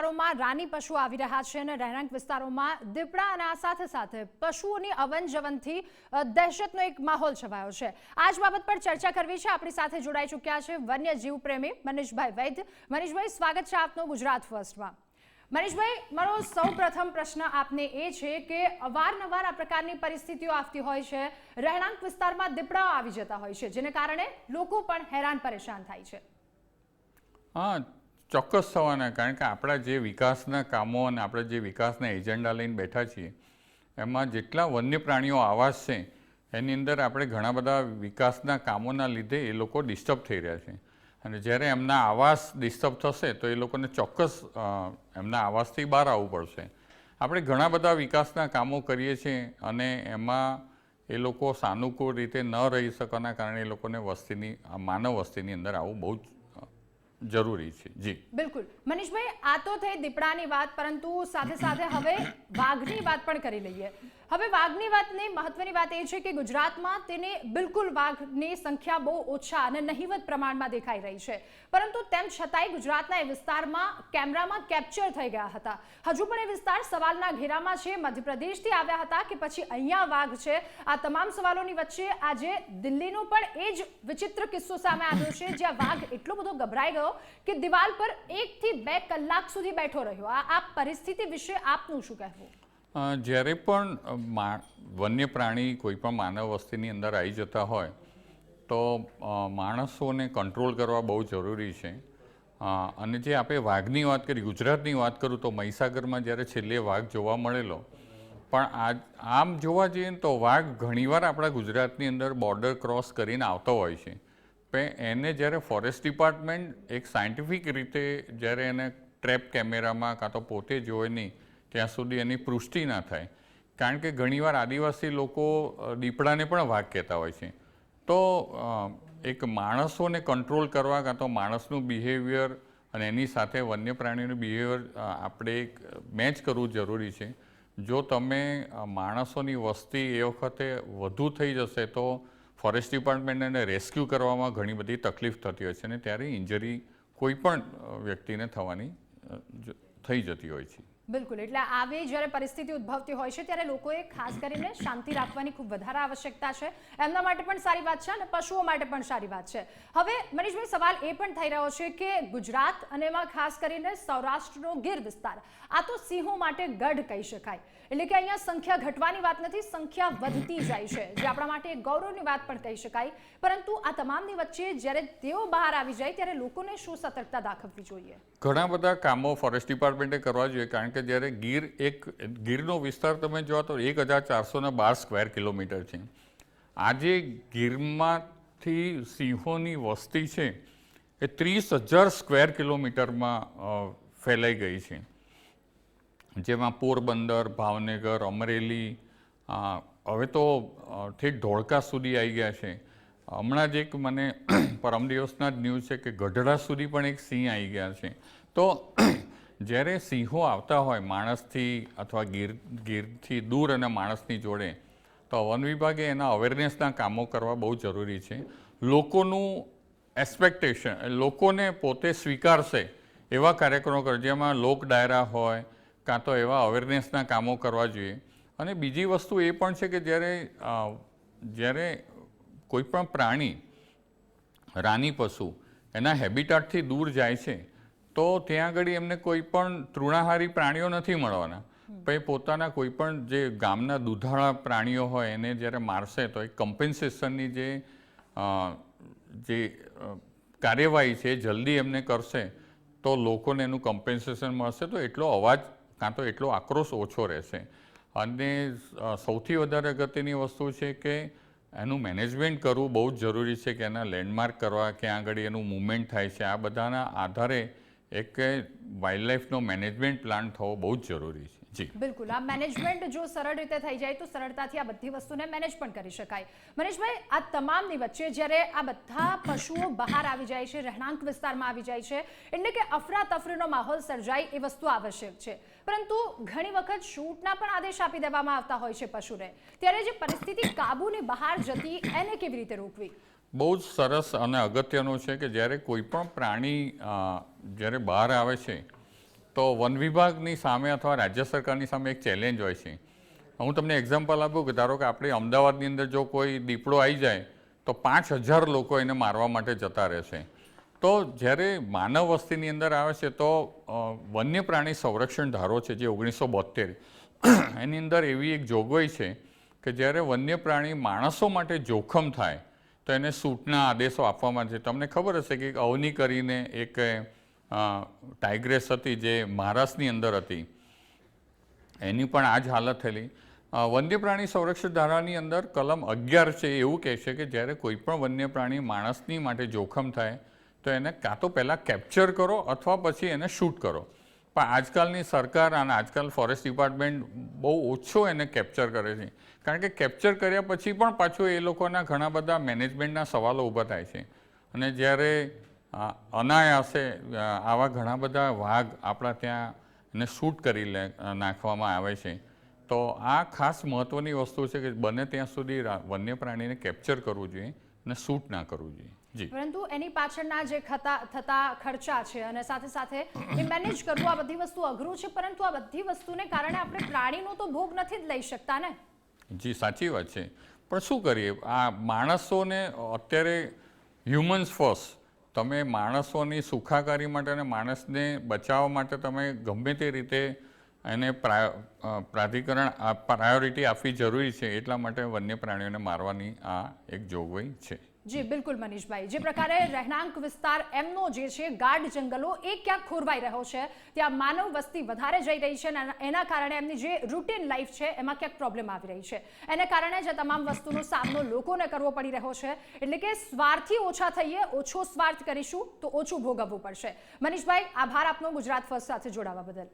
વિસ્તારોમાં રાની પશુ આવી રહ્યા છે અને રહેણાંક વિસ્તારોમાં દીપડા આ સાથે સાથે પશુઓની અવન જવનથી દહેશતનો એક માહોલ છવાયો છે. આ જ બાબત પર ચર્ચા કરવી છે. આપણી સાથે જોડાઈ ચૂક્યા છે વન્યજીવ પ્રેમી મનીષભાઈ વૈદ્ય. મનીષભાઈ, સ્વાગત છે આપનું ગુજરાત ફર્સ્ટમાં. મનીષભાઈ, મારો સૌ પ્રથમ પ્રશ્ન આપને એ છે કે અવારનવાર આ પ્રકારની પરિસ્થિતિઓ આવતી હોય છે. રહેણાંક વિસ્તારમાં દીપડાઓ આવી જતા હોય છે, જેને કારણે લોકો પણ હેરાન પરેશાન થાય છે. હા ચોક્કસ થવાના કારણ કે આપણા જે વિકાસના કામો અને આપણે જે વિકાસના એજન્ડા લઈને બેઠા છીએ, એમાં જેટલા વન્ય પ્રાણીઓ આવાસ છે, એની અંદર આપણે ઘણા બધા વિકાસના કામોના લીધે એ લોકો ડિસ્ટર્બ થઈ રહ્યા છે. અને જ્યારે એમના આવાસ ડિસ્ટર્બ થશે, તો એ લોકોને ચોક્કસ એમના આવાસથી બહાર આવવું પડશે. આપણે ઘણા બધા વિકાસના કામો કરીએ છીએ અને એમાં એ લોકો સાનુકૂળ રીતે ન રહી શકવાના કારણે એ લોકોને વસ્તીની માનવ વસ્તીની અંદર આવવું બહુ જ જરૂરી છે. જી. બિલકુલ. મનીષભાઈ, આ તો થઈ દીપડાની વાત, પરંતુ સાથે સાથે હવે વાઘની વાત પણ કરી લઈએ. હવે વાઘની વાતની મહત્વની વાત એ છે કે ગુજરાતમાં તેને બિલકુલ વાઘની સંખ્યા બહુ ઓછા અને નહિવત પ્રમાણમાં દેખાઈ રહી છે. પરંતુ તેમ છતાંય ગુજરાતના એ વિસ્તારમાં કેમેરામાં કેપ્ચર થઈ ગયા હતા. હજુ પણ એ વિસ્તાર સવાલના ઘેરામાં છે. મધ્યપ્રદેશથી આવ્યા હતા કે પછી અહીંયા વાઘ છે. આ તમામ સવાલોની વચ્ચે આજે દિલ્હીનો પણ એ જ વિચિત્ર કિસ્સો સામે આવ્યો છે, જ્યાં વાઘ એટલો બધો ગભરાઈ ગયો કે દિવાલ પર એકથી બે કલાક સુધી બેઠો રહ્યો. આ આ પરિસ્થિતિ વિશે આપનું શું કહેવું? જ્યારે પણ વન્ય પ્રાણી કોઈ પણ માનવ વસ્તીની અંદર આવી જતા હોય, તો માણસોને કંટ્રોલ કરવા બહુ જરૂરી છે. અને જે આપણે વાઘની વાત કરી, ગુજરાતની વાત કરું તો મહીસાગરમાં જ્યારે છેલ્લે વાઘ જોવા મળેલો, પણ આ આમ જોવા જઈએ તો વાઘ ઘણીવાર આપણા ગુજરાતની અંદર બોર્ડર ક્રોસ કરીને આવતો હોય છે. એને જ્યારે ફોરેસ્ટ ડિપાર્ટમેન્ટ એક સાયન્ટિફિક રીતે જ્યારે એને ટ્રેપ કેમેરામાં કાં તો પોતે જોઈ નહીં, ત્યાં સુધી એની પુષ્ટિ ના થાય. કારણ કે ઘણીવાર આદિવાસી લોકો દીપડાને પણ વાઘ કહેતા હોય છે. તો એક માણસોને કંટ્રોલ કરવા કાં તો માણસનું બિહેવિયર અને એની સાથે વન્ય પ્રાણીનું બિહેવિયર આપણે એક મેચ કરવું જરૂરી છે. જો તમે માણસોની વસ્તી એ વખતે વધુ થઈ જશે તો ફોરેસ્ટ ડિપાર્ટમેન્ટને રેસ્ક્યુ કરવામાં ઘણી બધી તકલીફ થતી હોય છે અને ત્યારે ઇન્જરી કોઈ પણ વ્યક્તિને થવાની થઈ જતી હોય છે. બિલકુલ. એટલે આવી જ્યારે પરિસ્થિતિ ઉદ્ભવતી હોય છે, ત્યારે લોકોએ ખાસ કરીને શાંતિ રાખવાની ખૂબ વધારે આવશ્યકતા છે. એમના માટે પણ સારી વાત છે અને પશુઓ માટે પણ સારી વાત છે. હવે, મનીષભાઈ, સવાલ એ પણ થઈ રહ્યો છે કે ગુજરાત અને એમાં ખાસ કરીને સૌરાષ્ટ્રનો ગીર વિસ્તાર, આ તો સિંહો માટે ગઢ કહી શકાય. એટલે કે અહીંયા સંખ્યા ઘટવાની વાત નથી, સંખ્યા વધતી જાય છે. જે આપણા માટે ગૌરવની વાત પણ કહી શકાય. પરંતુ આ તમામની વચ્ચે જ્યારે તેઓ બહાર આવી જાય, ત્યારે લોકોને શું સતર્કતા દાખવવી જોઈએ? ઘણા બધા કામો ફોરેસ્ટ ડિપાર્ટમેન્ટે કરવા જોઈએ, કારણ કે જ્યારે ગીર એક, ગીરનો વિસ્તાર તમે જોવા તો એક હજાર ચારસો ને બાર સ્ક્વેર કિલોમીટર છે. આજે ગીરમાંથી સિંહોની વસ્તી છે એ ત્રીસ હજાર સ્ક્વેર કિલોમીટરમાં ફેલાઈ ગઈ છે. જેમાં પોરબંદર, ભાવનગર, અમરેલી હવે તો ઠેક ધોળકા સુધી આવી ગયા છે. હમણાં જ એક મને પરમ દિવસના જ ન્યૂઝ છે કે ગઢડા સુધી પણ એક સિંહ આવી ગયા છે. તો જ્યારે સિંહો આવતા હોય માણસથી અથવા ગીર, ગીરથી દૂર અને માણસની જોડે, તો વન વિભાગે એના અવેરનેસના કામો કરવા બહુ જરૂરી છે. લોકોનું એક્સપેક્ટેશન લોકોને પોતે સ્વીકારશે એવા કાર્યક્રમો કરે, જેમાં લોક ડાયરા હોય, કાં તો એવા અવેરનેસના કામો કરવા જોઈએ. અને બીજી વસ્તુ એ પણ છે કે જ્યારે જ્યારે કોઈ પણ પ્રાણી, રાની પશુ, એના હેબિટાટથી દૂર જાય છે તો ત્યાં આગળ એમને કોઈ પણ તૃણાહારી પ્રાણીઓ નથી મળવાના. પછી પોતાના કોઈ પણ જે ગામના દૂધાળા પ્રાણીઓ હોય એને જ્યારે મારશે તો એ કમ્પેન્સેશનની જે જે કાર્યવાહી છે એ જલ્દી એમને કરશે તો લોકોને એનું કમ્પેન્સેશન મળશે. તો એટલો અવાજ કાં તો એટલો આક્રોશ ઓછો રહેશે. અને સૌથી વધારે અગત્યની વસ્તુ છે કે એનું મેનેજમેન્ટ કરવું બહુ જ જરૂરી છે કે એના લેન્ડમાર્ક કરવા ક્યાં આગળ એનું મૂવમેન્ટ થાય છે. આ બધાના આધારે એક વાઇલ્ડલાઇફનો મેનેજમેન્ટ પ્લાન થવો બહુ જ જરૂરી છે. જી. બિલકુલ. આ મેનેજમેન્ટ જો સરળ રીતે થઈ જાય તો સરળતાથી આ બધી વસ્તુને મેનેજ પણ કરી શકાય. મનીષભાઈ આ તમામની વચ્ચે જ્યારે આ બધા પશુઓ બહાર આવી જાય છે રહેણાંક વિસ્તારમાં આવી જાય છે એટલે કે અફરાતફરીનો માહોલ સર્જાય એ વસ્તુ આવશ્યક છે. પરંતુ ઘણી વખત શૂટના પણ આદેશ આપી દેવામાં આવતા હોય છે પશુને. ત્યારે જે પરિસ્થિતિ કાબૂની બહાર જતી એને કેવી રીતે રોકવી? બહુ જ સરસ અને અગત્યનું છે કે જ્યારે કોઈ પણ પ્રાણી જ્યારે બહાર આવે છે, તો વન વિભાગની સામે અથવા રાજ્ય સરકારની સામે એક ચેલેન્જ હોય છે. હું તમને એક્ઝામ્પલ આપું કે ધારો કે આપણે અમદાવાદની અંદર જો કોઈ દીપડો આવી જાય, તો પાંચ હજાર લોકો એને મારવા માટે જતા રહેશે તો જ્યારે માનવ વસ્તીની અંદર આવે છે, તો વન્ય પ્રાણી સંરક્ષણ ધારો છે જે ઓગણીસો બોતેર એની અંદર એવી એક જોગવાઈ છે કે જ્યારે વન્ય પ્રાણી માણસો માટે જોખમ થાય, તો એને સૂટના આદેશો આપવામાં છે. તમને ખબર હશે કે અવની કરીને એક ટાઈગ્રેસ હતી જે મહારાષ્ટ્રની અંદર હતી. એની પણ આ જ હાલત થયેલી. વન્ય પ્રાણી સંરક્ષણ ધારાની અંદર કલમ અગિયાર છે એવું કહે છે કે જ્યારે કોઈ પણ વન્ય પ્રાણી માણસની માટે જોખમ થાય, તો એને કાં તો પહેલાં કેપ્ચર કરો અથવા પછી એને શૂટ કરો. પણ આજકાલની સરકાર અને આજકાલ ફોરેસ્ટ ડિપાર્ટમેન્ટ બહુ ઓછો એને કેપ્ચર કરે છે. કારણ કે કેપ્ચર કર્યા પછી પણ પાછું એ લોકોના ઘણા બધા મેનેજમેન્ટના સવાલો ઊભા થાય છે. અને જ્યારે અનાયાસે આવા ઘણા બધા વાઘ આપણા ત્યાં ને શૂટ કરી લે નાખવામાં આવે છે. તો આ ખાસ મહત્ત્વની વસ્તુ છે કે બને ત્યાં સુધી વન્ય પ્રાણીને કેપ્ચર કરવું જોઈએ અને શૂટ ના કરવું જોઈએ. જી. પરંતુ એની પાછળના જે ખતા થતા ખર્ચા છે અને સાથે સાથે એ મેનેજ કરવું આ બધી વસ્તુ અઘરું છે પરંતુ આ બધી વસ્તુને કારણે આપણે પ્રાણીનો તો ભોગ નથી જ લઈ શકતા ને? જી સાચી વાત છે. પણ શું કરીએ? આ માણસોને અત્યારે હ્યુમન્સ ફર્સ્ટ તમે માણસોની સુખાકારી માટે અને માણસને બચાવવા માટે તમે ગમે તે રીતે એને પ્રા- પ્રાધિકરણ પ્રાયોરિટી આપવી જરૂરી છે એટલા માટે વન્ય પ્રાણીઓને મારવાની આ એક જોગવાઈ છે. જી, બિલકુલ મનીષભાઈ. જે પ્રકારે રહેણાંક વિસ્તાર એમનો જે છે, ગાઢ જંગલો, એ ક્યાંક ખોરવાઈ રહ્યો છે. ત્યાં માનવ વસ્તી વધારે જઈ રહી છે અને એના કારણે એમની જે રૂટીન લાઈફ છે, એમાં ક્યાંક પ્રોબ્લેમ આવી રહી છે. એને કારણે જે તમામ વસ્તુનો સામનો લોકોને કરવો પડી રહ્યો છે. એટલે કે સ્વાર્થી ઓછા થઈએ, ઓછો સ્વાર્થ કરીશું, તો ઓછું ભોગવવું પડશે. મનીષભાઈ, આભાર આપનો ગુજરાત ફર્સ્ટ સાથે જોડાવા બદલ.